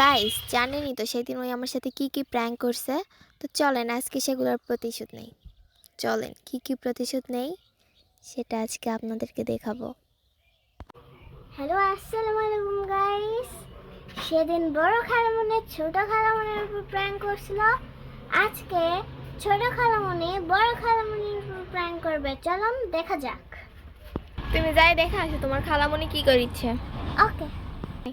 Guys জানেনই তো সেদিন ওই আমার সাথে কি কি প্র্যাঙ্ক করছে? তো চলেন আজকে সেগুলোর প্রতিশোধ নেই। চলেন কি কি প্রতিশোধ নেই সেটা আজকে আপনাদেরকে দেখাবো। হ্যালো আসসালামু আলাইকুম গাইস সেদিন বড় খালামনে ছোট খালামনের উপর প্র্যাঙ্ক করছিল। আজকে ছোট খালামনি বড় খালামনির উপর প্র্যাঙ্ক করবে। চলুন দেখা যাক। তুমি যাই দেখা আসো তোমার খালামণি কি করিচ্ছে? ওকে খালামনি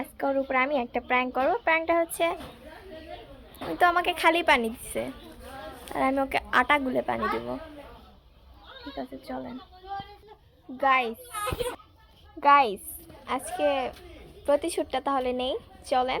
আজকে ওর উপর আমি একটা প্র্যাঙ্ক করব। প্র্যাঙ্কটা হচ্ছে তো আমাকে খালি পানি দিছে। আর আমি ওকে আটা গুলে পানি দেবো। ঠিক আছে, চলেন। গাইস গাইস আজকে প্রতিশোধটা তাহলে নেই। চলেন।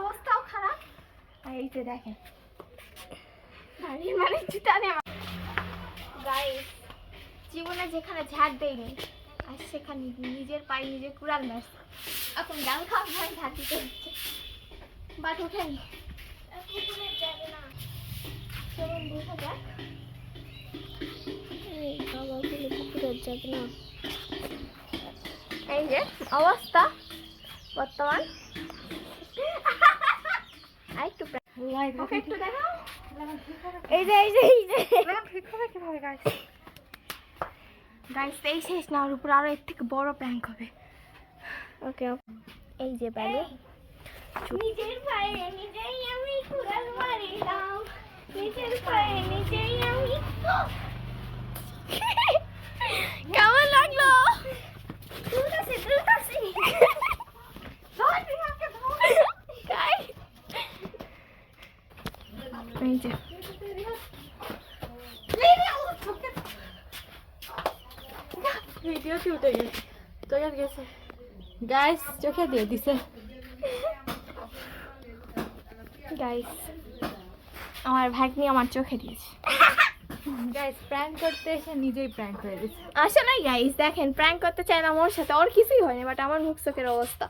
অবস্থাও খারাপ। আর মানে জীবনে যেখানে ঝাড় দেয়নি আর সেখানে নিজের পায়ে নিজে কুড়াল মাস এখন গান খাওয়ার ভয় ঝাড় দিতে হচ্ছে বাট যাবে চলুন দেখা যাক। না। এই যে অবস্থা বর্তমান। এই যে এই যে গাইস এই শেষ না ওর উপর আরও এর থেকে বড় প্র্যাঙ্ক হবে। ওকে এই যে ব্যাগে নিজের পায়ে নিজেই আমি কুড়াল মারিলাম। নিজের পায়ে নিজেই আমি উঠে গেছে? চোখে গেছে। গাইস চোখে দিয়ে দিছে। গাইস আমার ভাগ্নি আমার চোখে দিয়েছে। গাইস প্র্যাঙ্ক করতে এসে নিজেই প্র্যাঙ্ক হয়ে গেছে। আসলে গাইস দেখেন প্র্যাঙ্ক করতে চায় না আমার সাথে ওর কিছুই হয়নি বাট আমার মুখ চোখের অবস্থা।